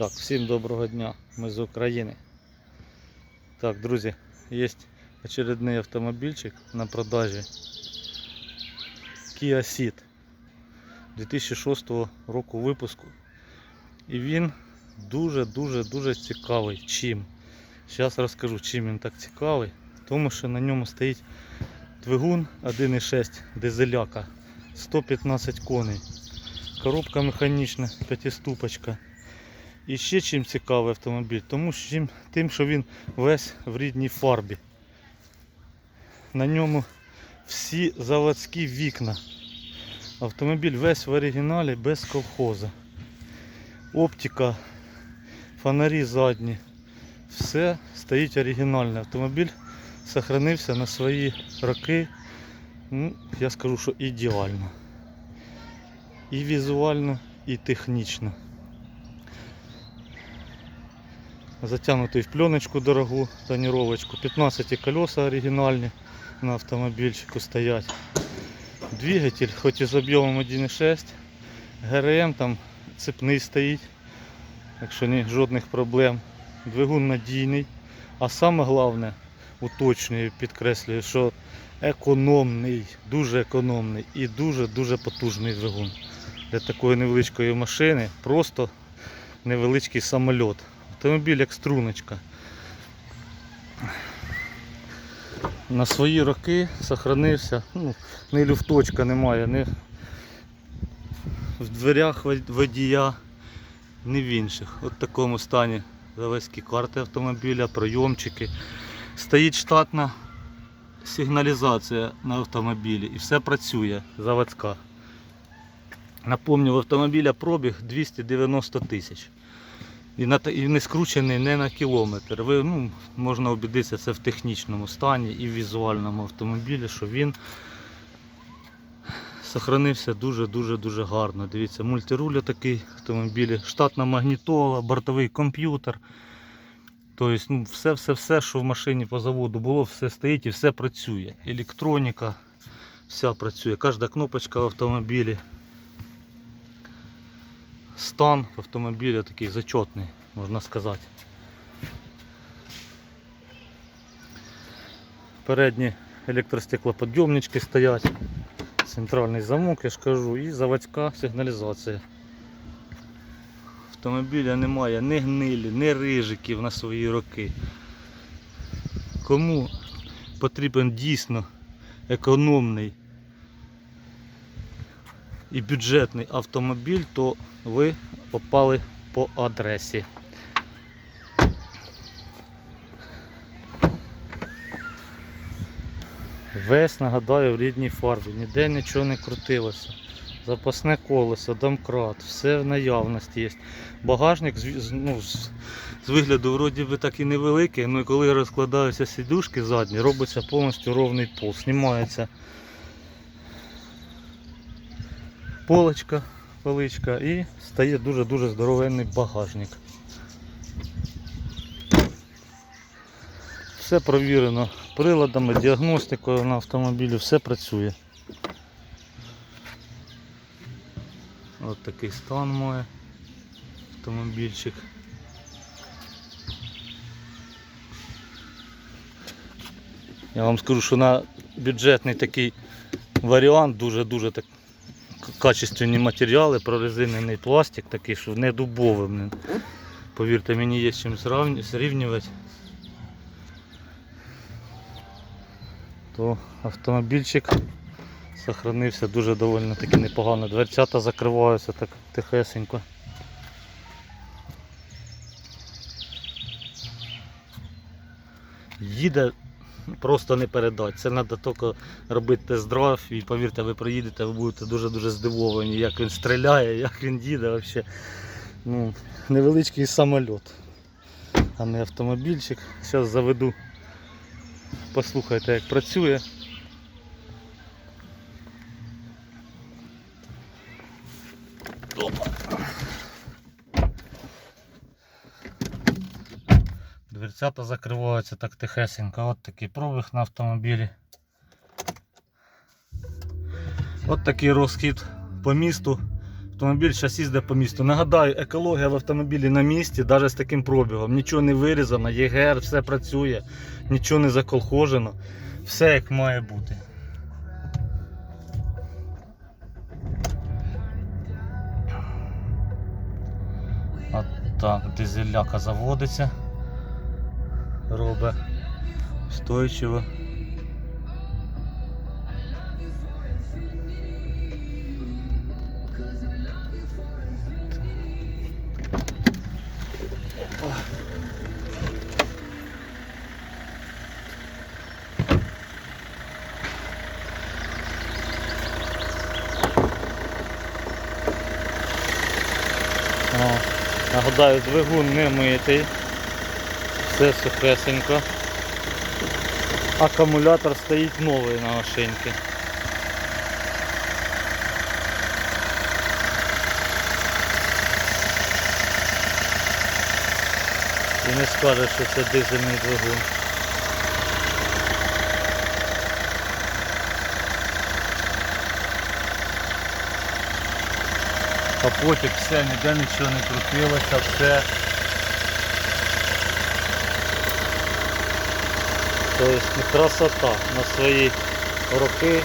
Так, всім доброго дня, ми з України. Так, друзі, є очередний автомобільчик на продажі Kia Ceed 2006 року випуску. І він дуже-дуже дуже цікавий. Чим? Зараз розкажу, чим він так цікавий. Тому що на ньому стоїть двигун 1.6 дизеляка 115 коней. Коробка механічна, п'ятиступочка. І ще чим цікавий автомобіль, тому що тим, що він весь в рідній фарбі. На ньому всі заводські вікна. Автомобіль весь в оригіналі без колхоза. Оптика, фонарі задні. Все стоїть оригінальне. Автомобіль сохранився на свої роки. Ну, я скажу, що ідеально. І візуально, і технічно. Затягнутий в пленочку дорогу, тоніровочку. 15 колеса оригінальні на автомобільчику стоять. Двигатель, хоч і з об'ємом 1.6, ГРМ там цепний стоїть, так що ні, жодних проблем. Двигун надійний. А саме головне, уточнюю, підкреслюю, що економний, дуже економний і дуже-дуже потужний двигун. Для такої невеличкої машини просто невеличкий самольот. Автомобіль як струночка. На свої роки сохранився, ну, ні люфточка немає, ні в дверях водія, ні в інших. От в такому стані завезкі карти автомобіля, пройомчики. Стоїть штатна сигналізація на автомобілі і все працює, заводська. Напомню, в автомобіля пробіг 290 тисяч. І, на, і не скручений не на кілометр. Ви, ну, можна убідитися це в технічному стані і в візуальному автомобілі, що він сохранився дуже-дуже дуже гарно. Дивіться, мультируль такий автомобілі, штатна магнітола, бортовий комп'ютер. Тобто ну, все-все-все, що в машині по заводу було, все стоїть і все працює. Електроніка, вся працює, кожна кнопочка в автомобілі. Стан автомобіля такий зачетний, можна сказати. Передні електростеклоподйомнички стоять, центральний замок, я ж кажу, і заводська сигналізація. Автомобіля немає ні гнилі, ні рижиків на свої роки. Кому потрібен дійсно економний і бюджетний автомобіль, то ви попали по адресі. Весь нагадаю в рідній фарбі, ніде нічого не крутилося. Запасне колесо, домкрат, все в наявності є. Багажник ну, з, вигляду вроді би так і невеликий, але коли розкладаються сідушки задні, робиться повністю ровний пол. Знімається полочка, поличка і стає дуже-дуже здоровенний багажник. Все провірено приладами, діагностикою на автомобілі, все працює. Ось такий стан має автомобільчик. Я вам скажу, що на бюджетний такий варіант дуже-дуже так качественні матеріали, прорезинений пластик такий, що не дубовий. Повірте, мені є з чим зрівнювати. То автомобільчик сохранився дуже доволі таки непогано. Дверцята закриваються так тихесенько. Їде просто не передати. Це треба тільки робити тест-драйв і повірте, ви приїдете, ви будете дуже-дуже здивовані, як він стріляє, як він їде взагалі. Ну, невеличкий самоліт, а не автомобільчик. Зараз заведу. Послухайте, як працює. Дверцята закриваються так тихесенько. От такий пробіг на автомобілі. От такий розхід по місту автомобіль зараз їздить по місту. Нагадаю, екологія в автомобілі на місці, навіть з таким пробігом. Нічого не вирізано, ЄГР, все працює, нічого не заколхожено. Все як має бути. А так, дизеляка заводиться. Робить стойчиво. Нагадаю, двигун не митий. Все сухесенько. Акумулятор стоїть новий на машинці. І не скажеш, що це дизельний двигун. Капотик, все, ніде нічого не крутилося, все. Тобто красота на свої роки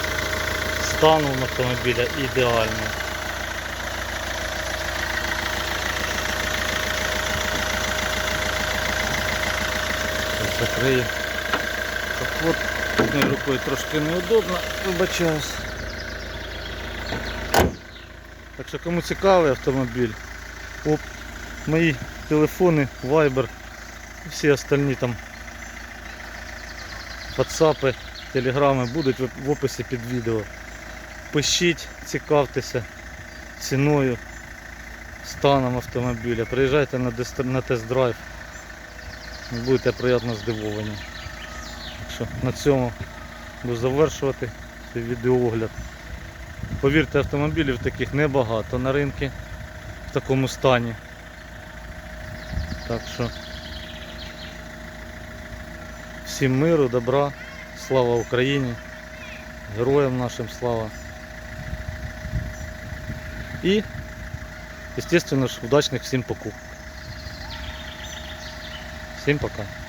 стану автомобіля ідеальний. Закрию капот. Одною рукою трошки неудобно, вибачаюсь. Так що кому цікавий автомобіль, оп, мої телефони, Viber, і всі остальні там WhatsApp, телеграми будуть в описі під відео. Пишіть, цікавтеся ціною, станом автомобіля. Приїжджайте на, тест-драйв. Будете приємно здивовані. Так на цьому буду завершувати цей відеоогляд. Повірте, автомобілів таких небагато на ринку в такому стані. Так що всім миру, добра, слава Україні, героям нашим слава. І, звісно ж, удачних всім покупок. Всім пока.